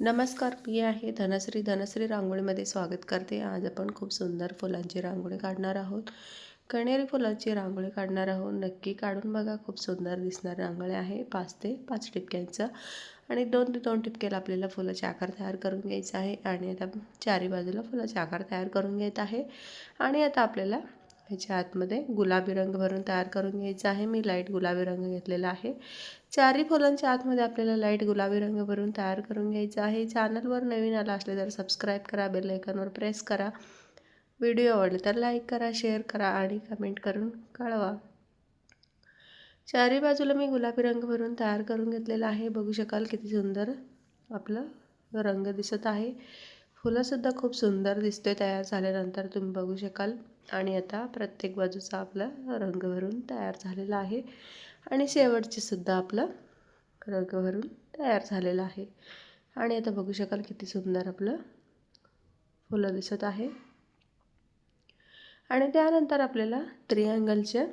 नमस्कार मी आहे धनश्री. धनश्री रांगोळीमध्ये स्वागत करते. आज आपण खूप सुंदर फुलांची रांगोळी काढणार आहोत. कणेरी फुलांची रांगोळी काढणार आहोत. नक्की काढून बघा. खूप सुंदर दिसणार रांगोळी आहे. पाच ते पाच टिपक्यांचा आणि दोन ते दोन टिपक्याला आपल्याला फुलाचे आकार तयार करून घ्यायचा आहे. आणि आता चारी बाजूला फुलाचे आकार तयार करून घेत आहे. आणि आता आपल्याला ह्याच्या आतमध्ये गुलाबी रंग भरून तयार करून घ्यायचा आहे. मी लाइट गुलाबी रंग घेतलेला आहे. चारी फुलांच्या आतमध्ये आपल्याला लाइट गुलाबी रंग भरून तयार करून घ्यायचा आहे. चॅनलवर नवीन आला असले तर सबस्क्राईब करा बेल आयकॉनवर प्रेस करा. व्हिडिओ आवडले तर लाईक करा शेअर करा आणि कमेंट करून कळवा. चारी बाजूला मी गुलाबी रंग भरून तयार करून घेतलेला आहे. बघू शकाल किती सुंदर आपलं रंग दिसत आहे. फुलंसुद्धा खूप सुंदर दिसते तयार झाल्यानंतर तुम्ही बघू शकाल. आणि आता प्रत्येक बाजूचा आपला रंग भरून तयार झालेला आहे. आणि शेवटचे सुद्धा आपलं रंग भरून तयार झालेला आहे. आणि आता बघू शकाल किती सुंदर आपलं फुलं दिसत आहे. आणि त्यानंतर आपल्याला त्रिअँगलच्या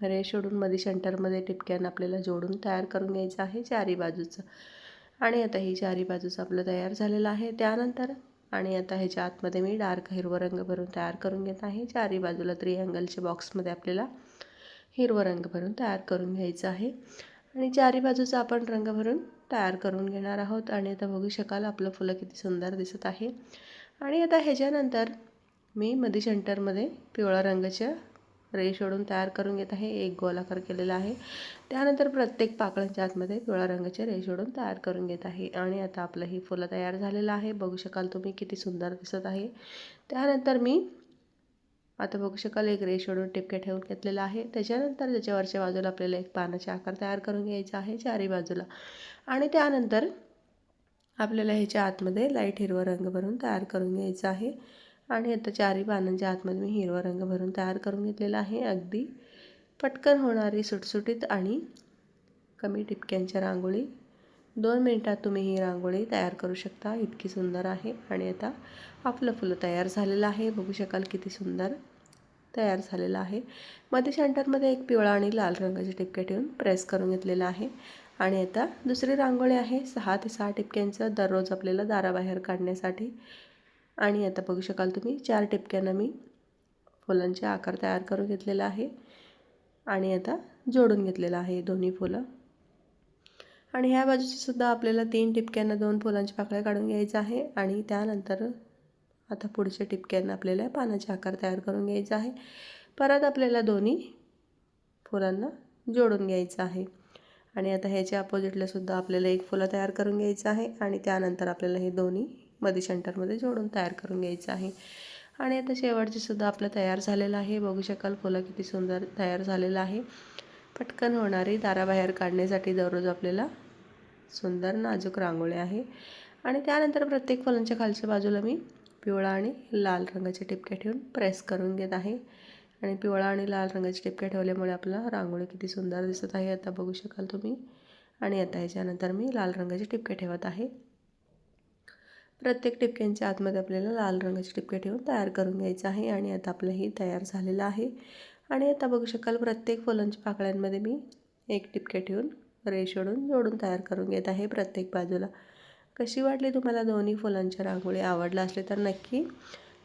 रेश ओढून मध्ये सेंटरमध्ये टिपक्यानं आपल्याला जोडून तयार करून घ्यायचं आहे चारी बाजूचं. आणि आता ही चारी बाजूचं आपलं तयार झालेलं आहे. त्यानंतर आणि आता ह्याच्या आतमध्ये मी डार्क हिरवा रंग भरून तयार करून घेत आहे. चारी बाजूला त्रिअँगलच्या बॉक्समध्ये आपल्याला हिरवा रंग भरून तयार करून घ्यायचं आहे. आणि चारी बाजूचा आपण रंग भरून तयार करून घेणार आहोत. आणि आता बघू शकाल आपलं फुलं किती सुंदर दिसत आहे. आणि आता ह्याच्यानंतर मी मध्ये सेंटरमध्ये पिवळा रंगाच्या रेश ओढून तयार करून घेत आहे. एक गोलाकार केलेला आहे. त्यानंतर प्रत्येक पाकळ्यांच्या आतमध्ये पिवळ्या रंगाचे रेश ओढून तयार करून घेत आहे. आणि आता आपलं ही फुलं तयार झालेलं आहे. बघू शकाल तुम्ही किती सुंदर दिसत आहे. त्यानंतर मी आता बघू शकाल एक रेश ओढून टिपके ठेवून घेतलेला आहे. त्याच्यानंतर त्याच्यावरच्या बाजूला आपल्याला एक पानाचे आकार तयार करून घ्यायचा आहे चारी बाजूला. आणि त्यानंतर आपल्याला ह्याच्या आतमध्ये लाइट हिरवा रंग भरून तयार करून घ्यायचा आहे. आणि आता चारही पानांच्या आतमध्ये मी हिरवा रंग भरून तयार करून घेतलेला आहे. अगदी पटकन होणारी सुटसुटीत आणि कमी टिपक्यांच्या रांगोळी. दोन मिनटात तुम्ही ही रांगोळी तयार करू शकता. इतकी सुंदर आहे आणि आता आपलं फुलं तयार झालेलं आहे. बघू शकाल किती सुंदर तयार झालेलं आहे. मध्ये सेंटरमध्ये एक पिवळा आणि लाल रंगाचे टिपके ठेवून प्रेस करून घेतलेलं आहे. आणि आता दुसरी रांगोळी आहे. सहा ते सहा टिपक्यांचं दररोज आपल्याला दाराबाहेर काढण्यासाठी आणि आता बघू शकाल तुम्ही चार टिपक्यांना मी फुलांचे आकार तयार करून घेतलेला आहे. आणि आता जोडून घेतलेलं आहे दोन्ही फुलं. आणि ह्या बाजूचीसुद्धा आपल्याला तीन टिपक्यांना दोन फुलांच्या पाकळ्या काढून घ्यायचं आहे. आणि त्यानंतर आता पुढच्या टिपक्यांना आपल्याला पानाचे आकार तयार करून घ्यायचा आहे. परत आपल्याला दोन्ही फुलांना जोडून घ्यायचं आहे. आणि आता ह्याच्या अपोजिटलासुद्धा आपल्याला एक फुलं तयार करून घ्यायचं आहे. आणि त्यानंतर आपल्याला हे दोन्ही मध्ये सेंटरमध्ये जोडून तयार करून घ्यायचं आहे. आणि आता शेवटचे सुद्धा आपलं तयार झालेलं आहे. बघू शकाल फुलं किती सुंदर तयार झालेलं आहे. पटकन होणारी दाराबाहेर काढण्यासाठी दररोज आपल्याला सुंदर नाजूक रांगोळी आहे. आणि त्यानंतर प्रत्येक फुलांच्या खालच्या बाजूला मी पिवळा आणि लाल रंगाचे टिपके ठेवून प्रेस करून घेत आहे. आणि पिवळा आणि लाल रंगाचे टिपके ठेवल्यामुळे आपला रांगोळी किती सुंदर दिसत आहे. आता बघू शकाल तुम्ही. आणि आता ह्याच्यानंतर मी लाल रंगाचे टिपके ठेवत आहे. प्रत्येक टिपक्यांच्या आतमध्ये आपल्याला लाल रंगाचे टिपके ठेवून तयार करून घ्यायचं आहे आणि आता आपलं हे तयार झालेलं आहे. आणि आता बघू शकाल प्रत्येक फुलांच्या पाकळ्यांमध्ये मी एक टिपके ठेवून रेश ओढून जोडून तयार करून घेत आहे प्रत्येक बाजूला. कशी वाटली तुम्हाला दोन्ही फुलांच्या रांगोळी? आवडलं असले तर नक्की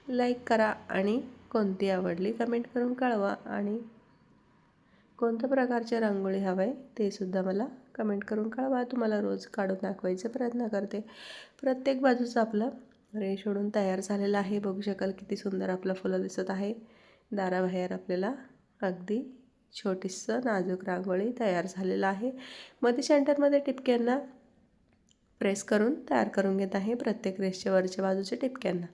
लाईक करा आणि कोणती आवडली कमेंट करून कळवा. आणि कोणत्या प्रकारचे रांगोळी हवं आहे ते सुद्धा मला कमेंट करून कळवा. तुम्हाला रोज काढून दाखवायचा प्रयत्न करते. प्रत्येक बाजूचा आपला रेश ओढून तयार झालेला आहे. बघू शकाल किती सुंदर आपलं फुलं दिसत आहे. दाराबाहेर आपल्याला अगदी छोटीसं नाजूक रांगोळी तयार झालेलं आहे. मध्ये सेंटरमध्ये टिपक्यांना प्रेस करून तयार करून घेत आहे प्रत्येक रेसच्या वरच्या बाजूच्या टिपक्यांना.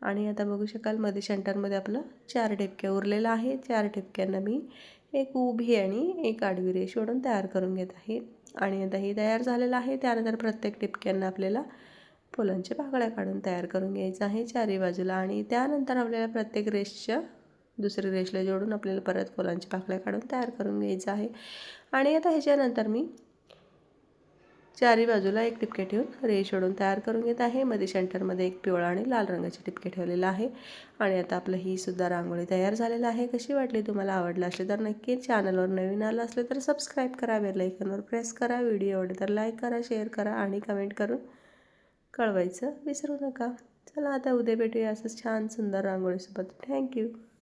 आणि आता बघू शकाल मध्ये सेंटरमध्ये आपलं चार टिपक्या उरलेलं आहे. चार टिपक्यांना मी एक उभी आणि एक आडवी रेष ओढून तयार करून घेत आहे. आणि आता हे तयार झालेलं आहे. त्यानंतर प्रत्येक टिपक्यांना आपल्याला फुलांच्या पाकळ्या काढून तयार करून घ्यायचं आहे चारी बाजूला. आणि त्यानंतर आपल्याला प्रत्येक रेषच्या दुसरी रेषला जोडून आपल्याला परत फुलांच्या पाकळ्या काढून तयार करून घ्यायचं आहे. आणि आता ह्याच्यानंतर मी चारी बाजूला एक टिपके ठेवून रेष ओढून तयार करून घेत आहे. मध्ये सेंटरमध्ये एक पिवळा आणि लाल रंगाचे टिपके ठेवलेलं आहे. आणि आता आपलं ही सुद्धा रांगोळी तयार झालेलं आहे. कशी वाटली तुम्हाला? आवडलं असले तर नक्की चॅनलवर नवीन आलं असले तर सबस्क्राईब करा. बेल प्रेस करा. व्हिडिओ आवडले तर लाईक करा शेअर करा आणि कमेंट करून कळवायचं विसरू नका. चला आता उद्या भेटूया असंच छान सुंदर रांगोळीसोबत. थँक्यू